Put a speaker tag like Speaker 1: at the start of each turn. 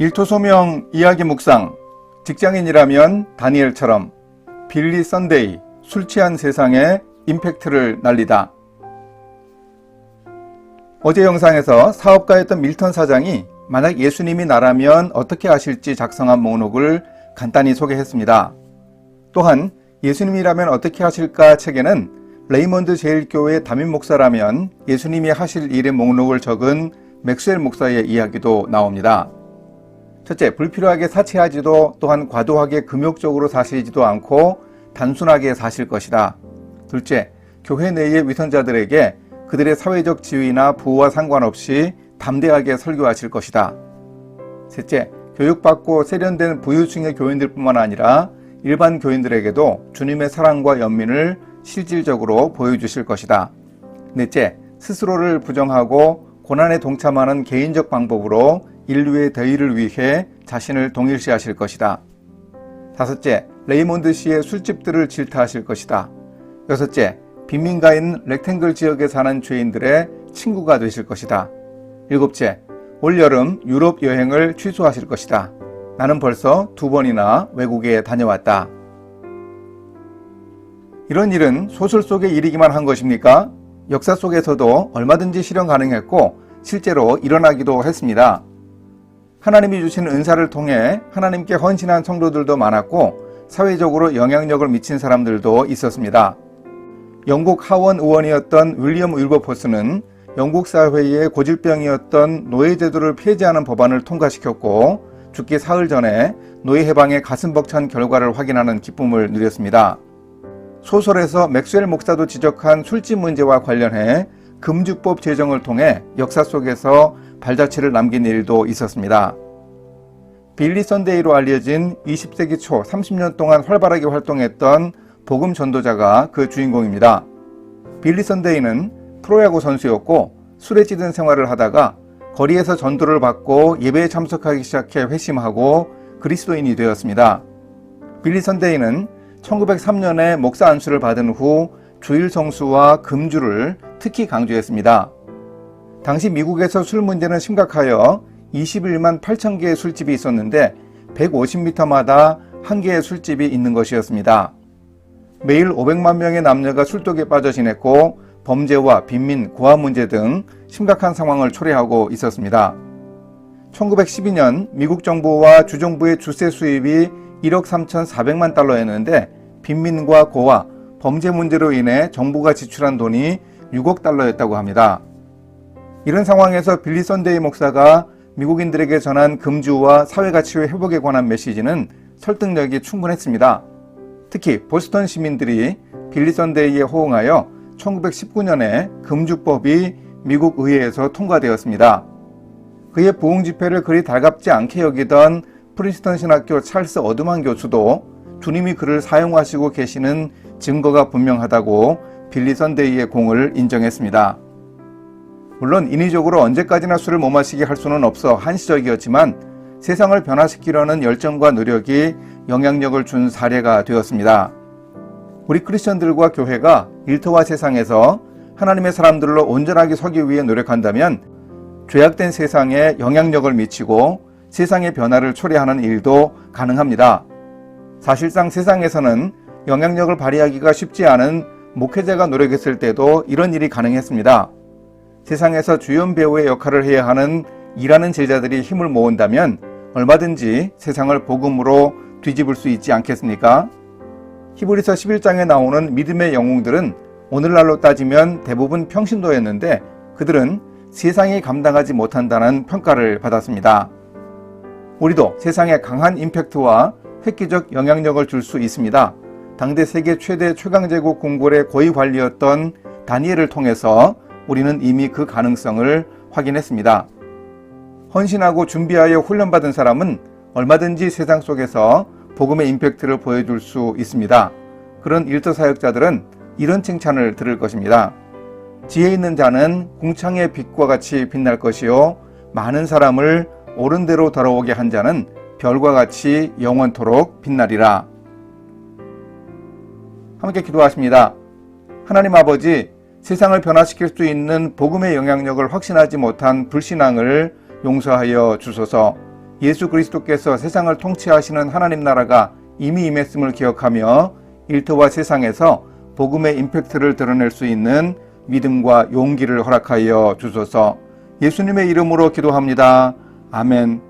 Speaker 1: 일토소명 이야기 묵상 직장인이라면 다니엘처럼 빌리 선데이 술 취한 세상에 임팩트를 날리다. 어제 영상에서 사업가였던 밀턴 사장이 만약 예수님이 나라면 어떻게 하실지 작성한 목록을 간단히 소개했습니다. 또한 예수님이라면 어떻게 하실까 책에는 레이먼드 제일교회 담임 목사라면 예수님이 하실 일의 목록을 적은 맥스웰 목사의 이야기도 나옵니다. 첫째, 불필요하게 사치하지도 또한 과도하게 금욕적으로 사시지도 않고 단순하게 사실 것이다. 둘째, 교회 내의 위선자들에게 그들의 사회적 지위나 부와 상관없이 담대하게 설교하실 것이다. 셋째, 교육받고 세련된 부유층의 교인들뿐만 아니라 일반 교인들에게도 주님의 사랑과 연민을 실질적으로 보여주실 것이다. 넷째, 스스로를 부정하고 고난에 동참하는 개인적 방법으로 인류의 대의를 위해 자신을 동일시하실 것이다. 다섯째, 레이몬드 씨의 술집들을 질타하실 것이다. 여섯째, 빈민가인 렉탱글 지역에 사는 죄인들의 친구가 되실 것이다. 일곱째, 올여름 유럽 여행을 취소하실 것이다. 나는 벌써 두 번이나 외국에 다녀왔다. 이런 일은 소설 속의 일이기만 한 것입니까? 역사 속에서도 얼마든지 실현 가능했고 실제로 일어나기도 했습니다. 하나님이 주신 은사를 통해 하나님께 헌신한 성도들도 많았고 사회적으로 영향력을 미친 사람들도 있었습니다. 영국 하원 의원이었던 윌리엄 윌버포스는 영국 사회의 고질병이었던 노예제도를 폐지하는 법안을 통과시켰고 죽기 사흘 전에 노예 해방의 가슴 벅찬 결과를 확인하는 기쁨을 누렸습니다. 소설에서 맥스웰 목사도 지적한 술집 문제와 관련해 금주법 제정을 통해 역사 속에서 발자취를 남긴 일도 있었습니다. 빌리 선데이로 알려진 20세기 초 30년 동안 활발하게 활동했던 복음 전도자가 그 주인공입니다. 빌리 선데이는 프로야구 선수였고 술에 찌든 생활을 하다가 거리에서 전도를 받고 예배에 참석하기 시작해 회심하고 그리스도인이 되었습니다. 빌리 선데이는 1903년에 목사 안수를 받은 후 주일 성수와 금주를 특히 강조했습니다. 당시 미국에서 술 문제는 심각하여 21만 8천 개의 술집이 있었는데 150m마다 한 개의 술집이 있는 것이었습니다. 매일 500만 명의 남녀가 술독에 빠져 지냈고 범죄와 빈민, 고아 문제 등 심각한 상황을 초래하고 있었습니다. 1912년 미국 정부와 주정부의 주세 수입이 1억 3,400만 달러였는데 빈민과 고아, 범죄 문제로 인해 정부가 지출한 돈이 6억 달러였다고 합니다. 이런 상황에서 빌리 선데이 목사가 미국인들에게 전한 금주와 사회가치의 회복에 관한 메시지는 설득력이 충분했습니다. 특히 보스턴 시민들이 빌리 선데이에 호응하여 1919년에 금주법이 미국 의회에서 통과되었습니다. 그의 부흥 집회를 그리 달갑지 않게 여기던 프린스턴 신학교 찰스 어드만 교수도 주님이 그를 사용하시고 계시는 증거가 분명하다고 빌리 선데이의 공을 인정했습니다. 물론 인위적으로 언제까지나 술을 못 마시게 할 수는 없어 한시적이었지만 세상을 변화시키려는 열정과 노력이 영향력을 준 사례가 되었습니다. 우리 크리스천들과 교회가 일터와 세상에서 하나님의 사람들로 온전하게 서기 위해 노력한다면 죄악된 세상에 영향력을 미치고 세상의 변화를 초래하는 일도 가능합니다. 사실상 세상에서는 영향력을 발휘하기가 쉽지 않은 목회자가 노력했을 때도 이런 일이 가능했습니다. 세상에서 주연 배우의 역할을 해야 하는 일하는 제자들이 힘을 모은다면 얼마든지 세상을 복음으로 뒤집을 수 있지 않겠습니까? 히브리서 11장에 나오는 믿음의 영웅들은 오늘날로 따지면 대부분 평신도였는데 그들은 세상이 감당하지 못한다는 평가를 받았습니다. 우리도 세상에 강한 임팩트와 획기적 영향력을 줄 수 있습니다. 당대 세계 최대 최강제국 궁궐의 고위 관리였던 다니엘을 통해서 우리는 이미 그 가능성을 확인했습니다. 헌신하고 준비하여 훈련받은 사람은 얼마든지 세상 속에서 복음의 임팩트를 보여줄 수 있습니다. 그런 일터 사역자들은 이런 칭찬을 들을 것입니다. 지혜 있는 자는 궁창의 빛과 같이 빛날 것이요 많은 사람을 옳은 대로 돌아오게 한 자는 별과 같이 영원토록 빛나리라. 함께 기도하십니다. 하나님 아버지, 세상을 변화시킬 수 있는 복음의 영향력을 확신하지 못한 불신앙을 용서하여 주소서. 예수 그리스도께서 세상을 통치하시는 하나님 나라가 이미 임했음을 기억하며 일터와 세상에서 복음의 임팩트를 드러낼 수 있는 믿음과 용기를 허락하여 주소서 예수님의 이름으로 기도합니다. 아멘.